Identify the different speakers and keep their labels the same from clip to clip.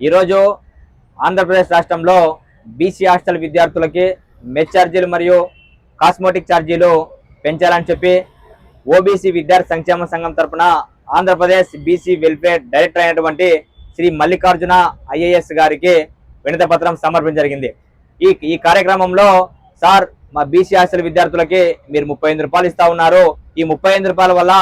Speaker 1: ఈరోజు ఆంధ్రప్రదేశ్ రాష్ట్రంలో BC hostel విద్యార్థులకి మెస్ ఛార్జీలు మరియు కాస్మోటిక్ ఛార్జీలు పెంచాలని చెప్పి ఓబీసీ విద్యార్థి సంక్షేమ సంఘం తరపున ఆంధ్రప్రదేశ్ బీసీ వెల్ఫేర్ డైరెక్టర్ అయినటువంటి శ్రీ మల్లికార్జున ఐఏఎస్ గారికి వినత పత్రం సమర్పించడం జరిగింది. ఈ ఈ కార్యక్రమంలో సార్ మా బీసీ హాస్టల్ విద్యార్థులకి మీరు ముప్పై ఎనిమిది రూపాయలు ఇస్తా ఉన్నారు. ఈ ముప్పై ఎనిమిది రూపాయల వల్ల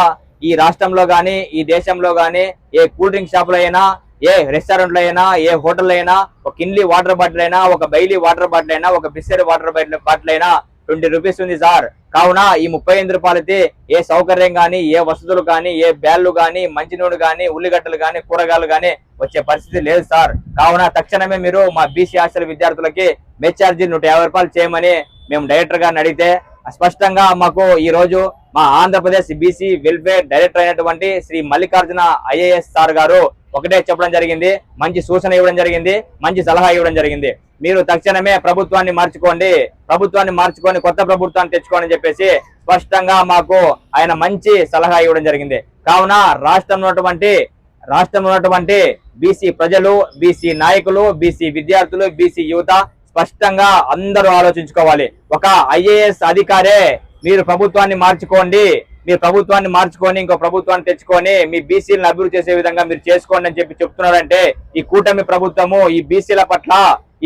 Speaker 1: ఈ రాష్ట్రంలో కానీ ఈ దేశంలో కానీ ఏ కూల్ డ్రింక్ షాపులో అయినా ఏ రెస్టారెంట్లో అయినా ఏ హోటల్ అయినా ఒక కిన్లీ వాటర్ బాటిల్ అయినా ఒక బైలీ వాటర్ బాటిల్ అయినా ఒక బిస్సెర్ వాటర్ బాటిల్ బాటిల్ అయినా ట్వంటీ రూపీస్ ఉంది సార్. కావున ఈ ముప్పై ఎనిమిది రూపాయలైతే ఏ సౌకర్యం కానీ ఏ వసతులు కానీ ఏ బ్యాళ్ళు కానీ మంచినూనె కానీ ఉల్లిగడ్డలు కానీ కూరగాయలు కానీ వచ్చే పరిస్థితి లేదు సార్. కావున తక్షణమే మీరు మా బీసీ హాస్టల్ విద్యార్థులకి మెచ్చార్జీ నూట యాభై రూపాయలు చేయమని మేము డైరెక్టర్ గారిని అడిగితే స్పష్టంగా మాకు ఈ రోజు మా ఆంధ్రప్రదేశ్ బీసీ వెల్ఫేర్ డైరెక్టర్ అయినటువంటి శ్రీ మల్లికార్జున ఐఏఎస్ సార్ గారు ఒకటే చెప్పడం జరిగింది మంచి సూచన ఇవ్వడం జరిగింది మంచి సలహా ఇవ్వడం జరిగింది. మీరు తక్షణమే ప్రభుత్వాన్ని మార్చుకోండి ప్రభుత్వాన్ని మార్చుకొని కొత్త ప్రభుత్వాన్ని తెచ్చుకోండి చెప్పేసి స్పష్టంగా మాకు ఆయన మంచి సలహా ఇవ్వడం జరిగింది. కావున రాష్ట్రంలో ఉన్నటువంటి రాష్ట్రంలో ఉన్నటువంటి బీసీ ప్రజలు బీసీ నాయకులు బీసీ విద్యార్థులు బీసీ యువత స్పష్టంగా అందరూ ఆలోచించుకోవాలి. ఒక ఐఏఎస్ అధికారే మీరు ప్రభుత్వాన్ని మార్చుకోండి. మీ ప్రభుత్వాన్ని మార్చుకొని ఇంకో ప్రభుత్వాన్ని తెచ్చుకొని మీ బీసీలను అభివృద్ధి చేసే విధంగా మీరు చేసుకోండి అని చెప్పి చెప్తున్నారంటే ఈ కూటమి ప్రభుత్వము ఈ బీసీల పట్ల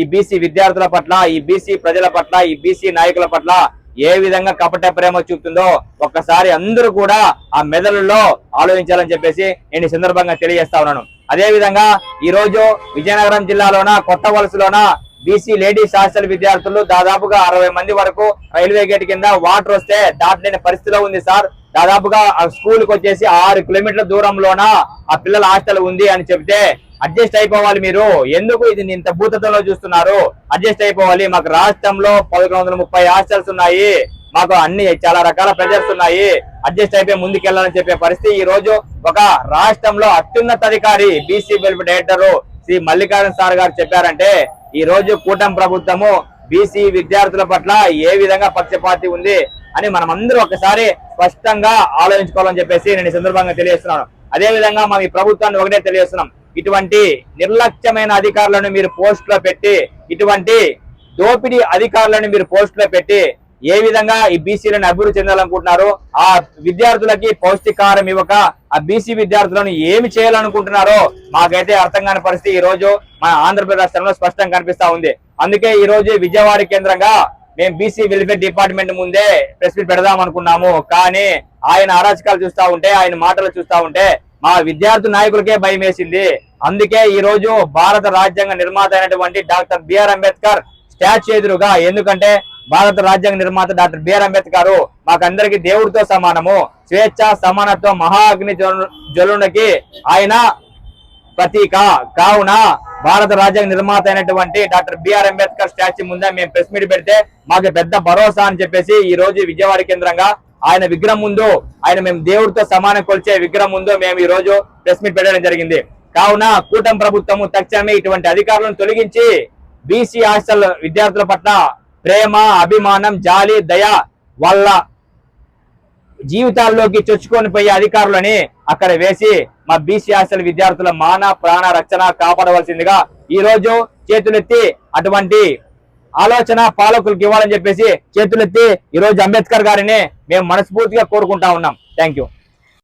Speaker 1: ఈ బీసీ విద్యార్థుల పట్ల ఈ బీసీ ప్రజల పట్ల ఈ బీసీ నాయకుల పట్ల ఏ విధంగా కపట ప్రేమ చూపుతుందో ఒక్కసారి అందరూ కూడా ఆ మెదడులో ఆలోచించాలని చెప్పేసి నేను ఈ సందర్భంగా తెలియజేస్తా ఉన్నాను. అదే విధంగా ఈ రోజు విజయనగరం జిల్లాలోన కొత్త వలసలోన బీసీ లేడీస్ హాస్టల్ విద్యార్థులు దాదాపుగా అరవై మంది వరకు రైల్వే గేట్ కింద వాటర్ వస్తే దాటలేని పరిస్థితిలో ఉంది సార్. దాదాపుగా ఆ వచ్చేసి ఆరు కిలోమీటర్ల దూరంలోన ఆ పిల్లల హాస్టల్ ఉంది అని చెప్తే అడ్జస్ట్ అయిపోవాలి మీరు. ఎందుకు ఇది ఇంత భూతత్వంలో చూస్తున్నారు? అడ్జస్ట్ అయిపోవాలి. మాకు రాష్ట్రంలో పదకొండు వందల ముప్పై హాస్టల్స్ ఉన్నాయి. మాకు అన్ని చాలా రకాల ప్రెజర్స్ ఉన్నాయి. అడ్జస్ట్ అయిపోయి ముందుకెళ్ళాలని చెప్పే పరిస్థితి ఈ రోజు ఒక రాష్ట్రంలో అత్యున్నత అధికారి BC welfare director Shri Mallikarjuna sir గారు చెప్పారంటే ఈ రోజు కూటమి ప్రభుత్వము బీసీ విద్యార్థుల పట్ల ఏ విధంగా పక్షపాతి ఉంది అని మనం అందరూ ఒకసారి స్పష్టంగా ఆలోచించుకోవాలని చెప్పేసి నేను ఈ సందర్భంగా తెలియజేస్తున్నాను. అదే విధంగా మనం ఈ ప్రభుత్వాన్ని ఒకటే తెలియజేస్తున్నాం. ఇటువంటి నిర్లక్ష్యమైన అధికారులను మీరు పోస్ట్లో పెట్టి ఇటువంటి దోపిడీ అధికారులను మీరు పోస్ట్లో పెట్టి ఏ విధంగా ఈ బీసీలను అభివృద్ధి చెందాలనుకుంటున్నారు ఆ విద్యార్థులకి పౌష్టికారం ఇవ్వక ఆ బీసీ విద్యార్థులను ఏమి చేయాలనుకుంటున్నారో మాకైతే అర్థం కాని పరిస్థితి ఈ రోజు మన ఆంధ్రప్రదేశ్ రాష్ట్రంలో స్పష్టంగా కనిపిస్తా ఉంది. అందుకే ఈ రోజు విజయవాడ కేంద్రంగా మేము బీసీ వెల్ఫేర్ డిపార్ట్మెంట్ ముందే ప్రెస్ మీట్ పెడదాం అనుకున్నాము. కానీ ఆయన అరాచకాలు చూస్తా ఉంటే ఆయన మాటలు చూస్తా ఉంటే మా విద్యార్థి నాయకులకే భయం వేసింది. అందుకే ఈ రోజు భారత రాజ్యాంగ నిర్మాత అయినటువంటి డాక్టర్ బిఆర్ అంబేద్కర్ స్టాచ్యూ ఎదురుగా ఎందుకంటే భారత రాజ్యాంగ నిర్మాత డాక్టర్ బిఆర్ అంబేద్కర్ మాకందరికి దేవుడితో సమానము. స్వేచ్ఛ సమానత్వం మహాఅగ్ని జ్వలు- జ్వలునికి ఆయన ప్రతీక. కావున భారత రాజ్యాంగ నిర్మాత అయినటువంటి డాక్టర్ బిఆర్ అంబేద్కర్ స్టాచ్యూ ముందే మేము ప్రెస్ మీట్ పెడితే మాకు పెద్ద భరోసా అని చెప్పేసి ఈ రోజు విజయవాడ కేంద్రంగా ఆయన విగ్రహం ముందు ఆయన మేము దేవుడితో సమానం కొలిచే విగ్రహం ముందు మేము ఈ రోజు ప్రెస్ మీట్ పెట్టడం జరిగింది. కావున కూటమి ప్రభుత్వము తక్షణమే ఇటువంటి అధికారులను తొలగించి బీసీ హాస్టల్ విద్యార్థుల పట్ల ప్రేమ అభిమానం జాలి దయ వాళ్ళ జీవితాల్లోకి చొచ్చుకొని పోయే అధికారులని అక్కడ వేసి మా బీసీ హాస్టల్ విద్యార్థుల మాన ప్రాణ రక్షణ కాపాడవలసిందిగా ఈ రోజు చేతులెత్తి అటువంటి ఆలోచన పాలకులకు ఇవ్వాలని చెప్పేసి చేతులెత్తి ఈ రోజు అంబేద్కర్ గారిని మేము మనస్ఫూర్తిగా కోరుకుంటా ఉన్నాం. Thank you